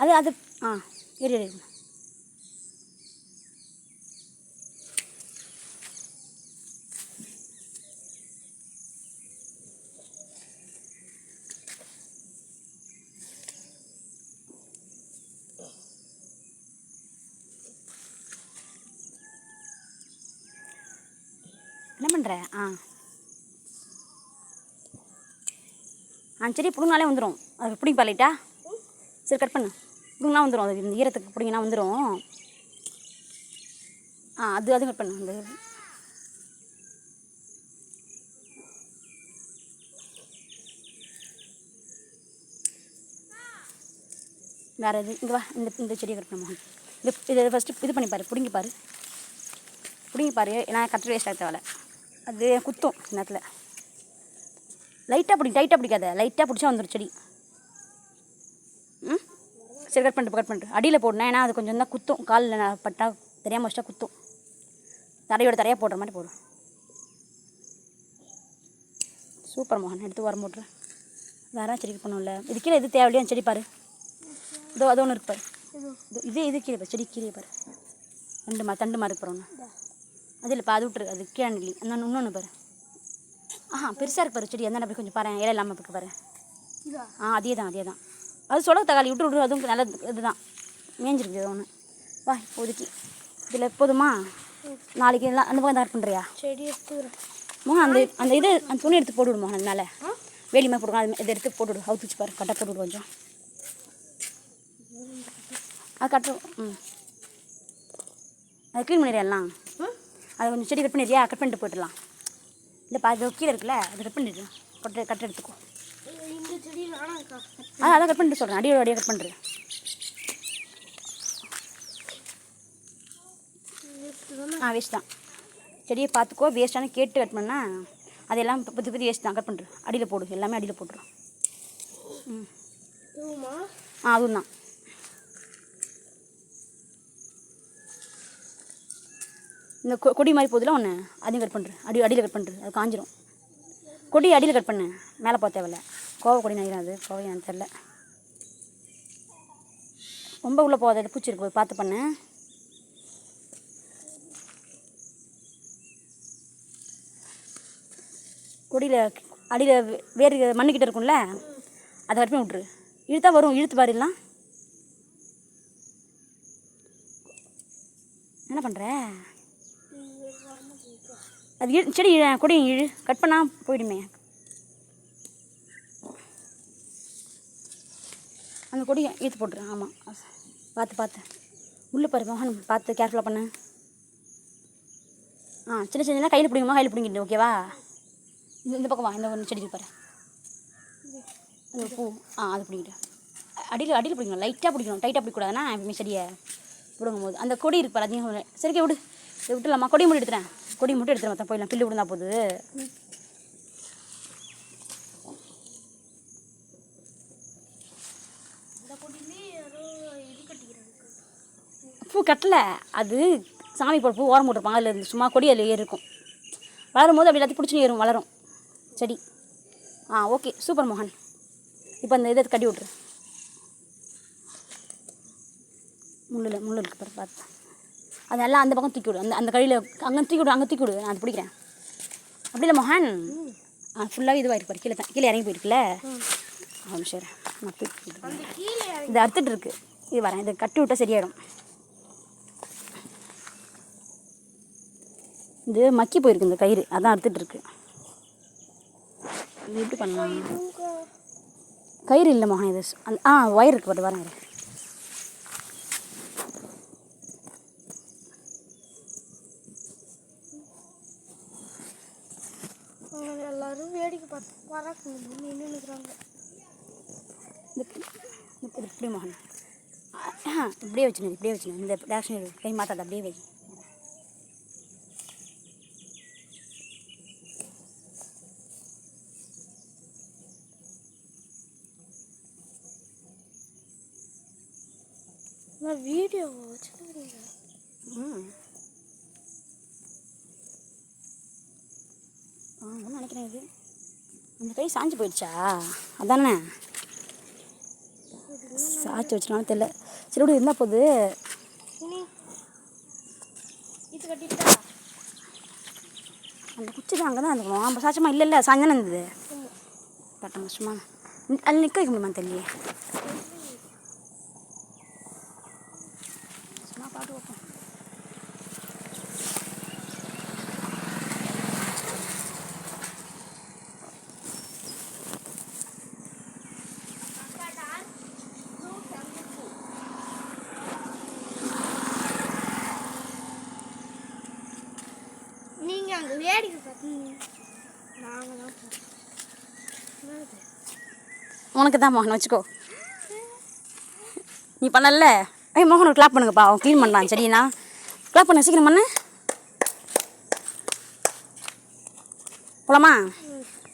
அது அது ஆ இரு இரு. என்ன பண்ணுற ஆ. ஆ சரி பிடுங்கினாலே வந்துடும் அது பிடிங்க பாலிட்டா சரி கட் பண்ணு. பிடுங்கினா வந்துடும் அது இந்த ஈரத்துக்கு பிடிங்கினா வந்துடும் ஆ அது அது கட் பண்ணு. அந்த வேறு எது இங்கே வா. இந்த இந்த செடியை கட் பண்ணுவோம் இது இது ஃபஸ்ட்டு இது பண்ணிப்பாரு பிடுங்கிப்பாரு பிடுங்கி பாரு. பிடுங்கி நான் கட்டுற வேஸ்ட் ஆக தேவையில்ல. அது குத்தும் நேரத்தில். லைட்டாக பிடி டைட்டாக பிடிக்காத. லைட்டாக பிடிச்சா வந்துடும் செடி. ம்? சரி கட் பண்ணிட்டு கட் பண்ணிட்டு அடியில் போடணும் ஏன்னா அது கொஞ்சம் தான் குத்தும். காலில் பட்டா தெரியாமல் வச்சா குத்தும். தரையோட தரையாக போடுற மாதிரி போடும். சூப்பர் மோகன் எடுத்து உரம் போட்டுரு. வேற செடிக்கு பண்ணும்ல இது கீழே எது தேவையில்லையோ செடி பாரு. இதோ அது ஒன்று இருக்கு பாரு. இதோ இது இது கீழே பாரு. செடி கீழே பாரு. ரெண்டு மா தண்டு மாதிரி இருக்கு பாரு ஒன்று அது இல்லைப்பா அது விட்டுரு. அது கீழே அந்த இன்னொன்று பாரு. ஆஹா பெருசாக இருக்கு பாரு செடி. அந்த அப்படி கொஞ்சம் பாரு இலை இல்லாமல் இருக்கு பாரு. ஆ அதே தான் அதே தான் அது சொல்ல தக்காளி விட்டு விட்டு அதுவும் நல்ல இதுதான். மேஞ்சிருக்கு இது ஒன்று வா இப்போதைக்கு. இதில் போதுமா? நாளைக்கு எல்லாம் அந்த பக்கம் தான் பண்ணுறியா செடி எடுத்துக்கிறேன் அந்த அந்த இது அந்த துணி எடுத்து போட்டு விடு மோகன் அது மேலே வேலி மேலே போடுவோம் அது இதை எடுத்து போட்டு விடு அவுத்து வச்சு பாரு கட்டை போட்டு விடு கொஞ்சம். அது கட்டும் ம். அது க்ளீன் பண்ணிடுறியா எல்லாம். அது கொஞ்சம் செடி கட் பண்ணிடுறியா? கட் பண்ணிட்டு போயிடலாம். இல்லைப்பா அது கீழே இருக்குல்ல அது கட் பண்ணிடு. கட்டு கட் எடுத்துக்கோ. இந்த ஆ அதான் கட் பண்ணிட்டு சொல்கிறேன் அடியோட அடியாக கட் பண்ணுறேன் ஆ வேஸ்ட் தான். செடியை பார்த்துக்கோ வேஸ்ட்டானு கேட்டு கட் பண்ணா அதெல்லாம் பற்றி பற்றி வேஸ்ட் தான். கட் பண்ணுறேன் அடியில் போடு. எல்லாமே அடியில் போட்டுரும். இதுவுமா? ஆ அதுவும் தான். இந்த கொ- கொடி மாதிரி போதில் ஒன்று அதையும் கட் பண்ணுறேன் அடி அடியில் கட் பண்ணுறேன் அது காஞ்சிரும். கொடி அடியில் கட் பண்ணு. மேலே போக தேவையில்ல. கோவை கொடி நினைக்கிறேன் அது கோவை எனக்கு தெரில ரொம்ப உள்ளே போகாத. பூச்சி இருக்கு. பார்த்து பண்ணு. கொடியில் அடியில் வேறு மண்ணுக்கிட்ட இருக்கும்ல அதை கட் பண்ணி விட்ரு இழுத்தா வரும். இழுத்து பாருலாம் என்ன பண்ணுற அது இழு செடி கொடி இழு கட் பண்ணால் போயிடுமே. அந்த கொடியை இழுத்து போட்டுரு ஆமாம் பார்த்து பார்த்து. உள்ளே பாரு மோகன் பார்த்து கேர்ஃபுல்லாக பண்ணு. ஆ சின்ன சின்னலாம் கையில் பிடிக்குமா கையில் பிடிங்கிட்டு ஓகேவா இந்த இந்த பக்கம் வா இந்த ஒன்று செடி இருக்கு அந்த பூ ஆ அது பிடிக்கிட்டு அடியில் அடியில் பிடிக்கணும் லைட்டாக பிடிக்கணும் டைட்டாக பிடிக்கூடாதுன்னா எப்பவுமே செடியை பிடுங்கும் போது அந்த கொடி இருப்பார் அதிகம் சரிக்கே விடு. இதை விட்டுலாமா கொடி மட்டும் எடுத்துறேன். கொடி மட்டும் எடுத்துறேன் மொத்தம் போயிடலாம். பில்லு விடுந்தா போகுது பூ கட்டலை. அது சாமி போட பூ ஓரம் போட்டிருப்பாங்க அதில் இருந்து சும்மா கொடி அதில் ஏறி இருக்கும். வளரும் போது அப்படி எல்லாத்தையும் பிடிச்சி ஏறும் வளரும். செடி. ஆ ஓகே. சூப்பர் மோகன். இப்போ அந்த இதை கட்டி விட்ரு முள்ளில் முள்ளு இருக்கு பாரு பார்த்து. அதெல்லாம் அந்த பக்கம் தூக்கி விடு அந்த அந்த கழியில் அங்கே தூக்கி விடு அங்கே தூக்கி விடு நான் அது பிடிக்கிறேன். அப்படி இல்லை மோகன் ஆ ஃபுல்லாகவே இதுவாகிருக்கு பாரு. கீழே தான் கீழே இறங்கி போயிருக்குல்ல? ஆ சரி நான் தூக்கி இது அறுத்துட்டு இருக்கு. இது வரேன். இதை கட்டி விட்டா சரியாயிடும். இது மக்கி போயிருக்கு இந்த கயிறு. அதான் அறுத்துட்டு இருக்கு. இது எப்படி பண்ணலாம்? கயிறு இல்லை மோகன் இது ஆ ஒயர் இருக்கு பாரு. வரேன் இரு. அவங்க எல்லாரும் வேடிக்கை பார்த்து வரக்கு நின்று நிற்கிறாங்க இது இது இது இப்படி மகன் இப்படியே வச்சுனு இப்படியே வச்சுனு இந்த டேரக்ஷன் கை மாத்தாத அப்படியே வை வீடியோ வச்சுக்கிறீங்க ம் ஆ நினைக்கிறேன் இது அந்த கை சாஞ்சு போயிடுச்சா? அதானே? சாச்சி வச்சுனாலும் தெரியல. சரி விடு இருந்தால் போகுது அந்த குச்சி தான் அங்கே தான் இருக்கணும். நம்ம சாச்சமா இல்லை இல்லை சாயந்தானே இருந்தது சும்மா நி- அதில் நிற்க வைக்க முடியுமா தெரியல சும்மா பாட்டு வைப்போம் நாங்கள் வேடிக்கை பார்த்தோம் நாங்கள் தான் உனக்கு தான் மோகன் வச்சுக்கோ. நீ பண்ணல? ஏய் மோகன் கிளாப் பண்ணுங்கப்பா. அவன் க்ளீன் பண்ணான் சரிண்ணா? கிளாப் பண்ண சீக்கிரம் பண்ணு. போலாமா?